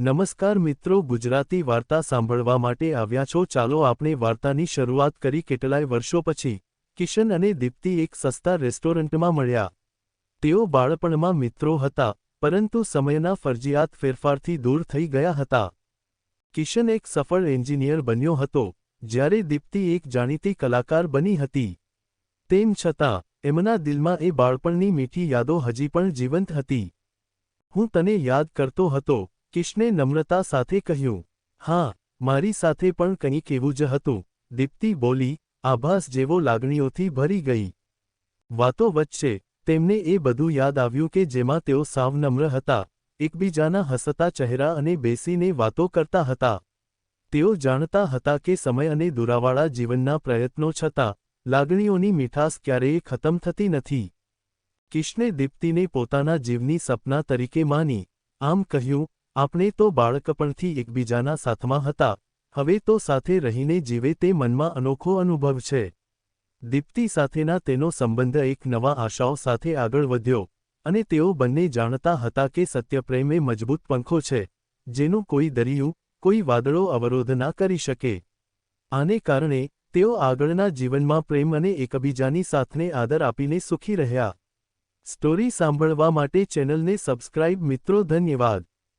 નમસ્કાર મિત્રો, ગુજરાતી વાર્તા સાંભળવા માટે આવ્યા છો. ચાલો આપણે વાર્તાની શરૂઆત કરી. કેટલાય વર્ષો પછી કિશન અને દીપ્તિ એક સસ્તા રેસ્ટોરન્ટમાં મળ્યા. તેઓ બાળપણમાં મિત્રો હતા, પરંતુ સમયના ફરજિયાત ફેરફારથી દૂર થઈ ગયા હતા. કિશન એક સફળ એન્જિનિયર બન્યો હતો, જ્યારે દીપ્તિ એક જાણીતી કલાકાર બની હતી. તેમ છતાં, એમના દિલમાં એ બાળપણની મીઠી યાદો હજી પણ જીવંત હતી. હું તને યાદ કરતો હતો કિશને નમ્રતા સાથે કહ્યું, હા, મારી સાથે પણ કંઈક એવું જ હતું. દીપ્તિ બોલી, આભાસ જેવો લાગણીઓથી ભરી ગઈ. વાતો વચ્ચે તેમને એ બધું યાદ આવ્યું કે જેમાં તેઓ સાવ નમ્ર હતા. એકબીજાના હસતા ચહેરા અને બેસીને વાતો કરતા હતા. તેઓ જાણતા હતા કે સમય અને દુરાવાળા જીવનના પ્રયત્નો છતાં લાગણીઓની મીઠાશ ક્યારેય ખતમ થતી નથી. કિશને દીપ્તિને પોતાના જીવની સપના તરીકે માની. આમ કહ્યું આપણે તો બાળકપણથી એકબીજાના સાથમાં હતા, હવે તો સાથે રહીને જીવે તે મનમાં અનોખો અનુભવ છે. દીપ્તિ સાથેના તેનો સંબંધ એક નવા આશાઓ સાથે આગળ વધ્યો, અને તેઓ બંને જાણતા હતા કે સત્યપ્રેમે મજબૂત પંખો છે, જેનું કોઈ દરિયું, કોઈ વાદળો અવરોધ ના કરી શકે. આને કારણે, તેઓ આગળના જીવનમાં પ્રેમ અને એકબીજાની સાથને આદર આપીને સુખી રહ્યા. સ્ટોરી સાંભળવા માટે ચેનલને સબસ્ક્રાઇબ મિત્રો, ધન્યવાદ.